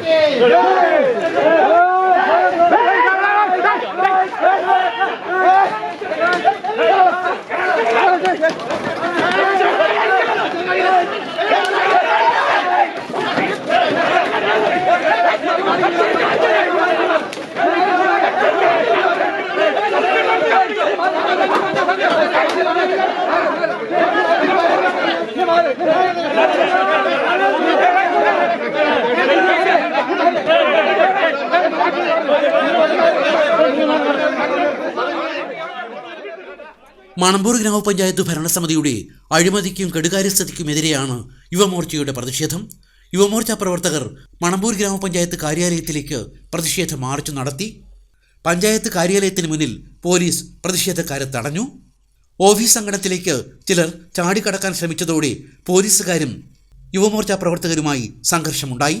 ataque! Manambur ഗ്രാമപഞ്ചായത്ത് ഭരണസമിതിയുടെ അഴിമതിക്കും കെടുകാര്യസ്ഥതയ്ക്കുമെതിരെയാണ് യുവമോർച്ചയുടെ പ്രതിഷേധം യുവമോർച്ച പ്രവർത്തകർ മണമ്പൂർ ഗ്രാമപഞ്ചായത്ത് കാര്യാലയത്തിലേക്ക് പ്രതിഷേധ മാർച്ച് നടത്തി പഞ്ചായത്ത് കാര്യാലയത്തിന് മുന്നിൽ പോലീസ് പ്രതിഷേധക്കാരെ തടഞ്ഞു ഓഫീസ് അങ്കണത്തിലേക്ക് ചിലർ ചാടിക്കടക്കാൻ ശ്രമിച്ചതോടെ പോലീസുകാരും യുവമോർച്ച പ്രവർത്തകരുമായി സംഘർഷമുണ്ടായി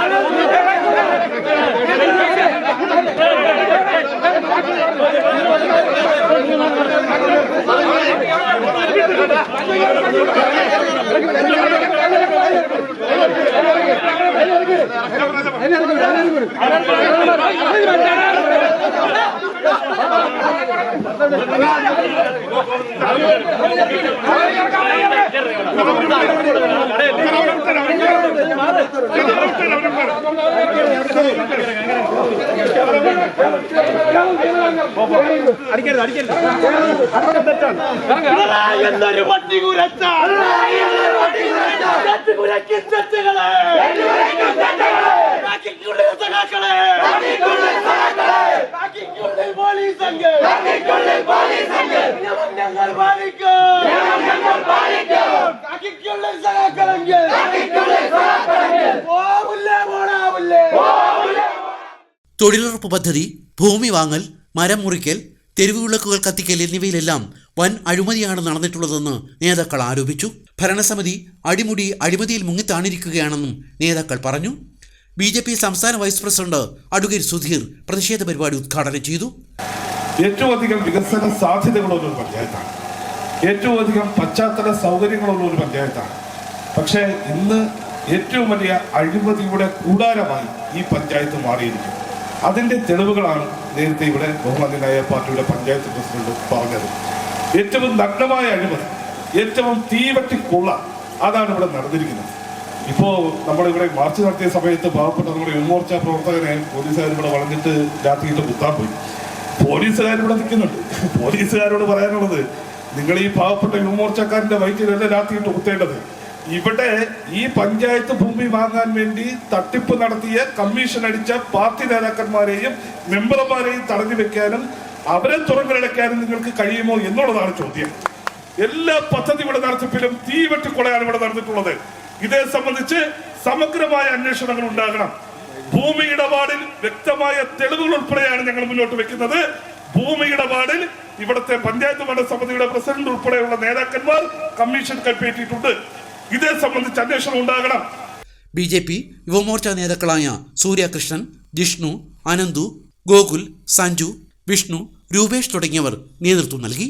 എന്നൊരു പട്ടി കുരച്ചാൽ? കുരക്കി തെറ്റുകളെ. തൊഴിലുറപ്പ് പദ്ധതി ഭൂമി വാങ്ങൽ മരം മുറിക്കൽ തെരുവ് വിളക്കുകൾ കത്തിക്കൽ എന്നിവയിലെല്ലാം വൻ അഴിമതിയാണ് നടന്നിട്ടുള്ളതെന്ന് നേതാക്കൾ ആരോപിച്ചു. ഭരണസമിതി അടിമുടി അഴിമതിയിൽ മുങ്ങിത്താണിരിക്കുകയാണെന്നും നേതാക്കൾ പറഞ്ഞു. ബി ജെ പി സംസ്ഥാന വൈസ് പ്രസിഡന്റ് അഡ്വക്കേറ്റ് സുധീർ പ്രതിഷേധ പരിപാടി ഉദ്ഘാടനം ചെയ്തു. ഏറ്റവും അധികം വികസന സാധ്യതകളുള്ള ഒരു പഞ്ചായത്താണ്. ഏറ്റവും അധികം പശ്ചാത്തല സൗകര്യങ്ങളുള്ള ഒരു പഞ്ചായത്താണ്. പക്ഷേ ഇന്ന് ഏറ്റവും വലിയ അഴിമതിയുടെ കൂടാരമായി ഈ പഞ്ചായത്ത് മാറിയിരിക്കുന്നു. അതിന്റെ തെളിവുകളാണ് നേരത്തെ ഇവിടെ ബഹുമാന്യനായ പാർട്ടിയുടെ പഞ്ചായത്ത് പ്രസിഡന്റ് പറഞ്ഞത്. ഏറ്റവും നഗ്നമായ അഴിമതി ഏറ്റവും തീവട്ടിക്കുള്ള അതാണ് ഇവിടെ നടന്നിരിക്കുന്നത്. ഇപ്പോ നമ്മളിവിടെ മാർച്ച് നടത്തിയ സമയത്ത് പാവപ്പെട്ട നമ്മുടെ യുവമോർച്ച പ്രവർത്തകനെ പോലീസുകാർ ഇവിടെ വളഞ്ഞിട്ട് രാത്രിയിട്ട് കുത്താൻ പോയി. പോലീസുകാർ ഇവിടെ നിൽക്കുന്നുണ്ട്. പോലീസുകാരോട് പറയാനുള്ളത് നിങ്ങൾ ഈ പാവപ്പെട്ട യുവമോർച്ചക്കാരന്റെ വയറ്റിലല്ല രാത്രിയിട്ട് കുത്തേണ്ടത്? ഇവിടെ ഈ പഞ്ചായത്ത് ഭൂമി വാങ്ങാൻ വേണ്ടി തട്ടിപ്പ് നടത്തിയ കമ്മീഷൻ അടിച്ച പാർട്ടി നേതാക്കന്മാരെയും മെമ്പർമാരെയും തടഞ്ഞു വെക്കാനും അവരെ തുറങ്കിലടയ്ക്കാനും നിങ്ങൾക്ക് കഴിയുമോ എന്നുള്ളതാണ് ചോദ്യം. എല്ലാ പദ്ധതി ഇവിടെ നടത്തിപ്പിലും തീവെട്ടിക്കൊളയാണ് ഇവിടെ നടന്നിട്ടുള്ളത്. ഇതേ സംബന്ധിച്ച് സമഗ്രമായ അന്വേഷണങ്ങൾ ഉണ്ടാകണം. ഭൂമി ഇടപാടിൽ വ്യക്തമായ തെളിവുകൾ ഉൾപ്പെടെയാണ് ഞങ്ങൾ മുന്നോട്ട് വെക്കുന്നത്. ഭൂമി ഇടപാടിൽ ഇവിടുത്തെ പഞ്ചായത്ത് മണ്ഡല സമിതിയുടെ പ്രസിഡന്റ് ഉൾപ്പെടെയുള്ള നേതാക്കന്മാർ കമ്മീഷൻ കൽപ്പേറ്റിയിട്ടുണ്ട്. ഇതേ സംബന്ധിച്ച് അന്വേഷണം ഉണ്ടാകണം. ബി ജെ പി യുവമോർച്ച നേതാക്കളായ സൂര്യകൃഷ്ണൻ ജിഷ്ണു അനന്തു ഗോകുൽ സഞ്ജു വിഷ്ണു രൂപേഷ് തുടങ്ങിയവർ നേതൃത്വം നൽകി.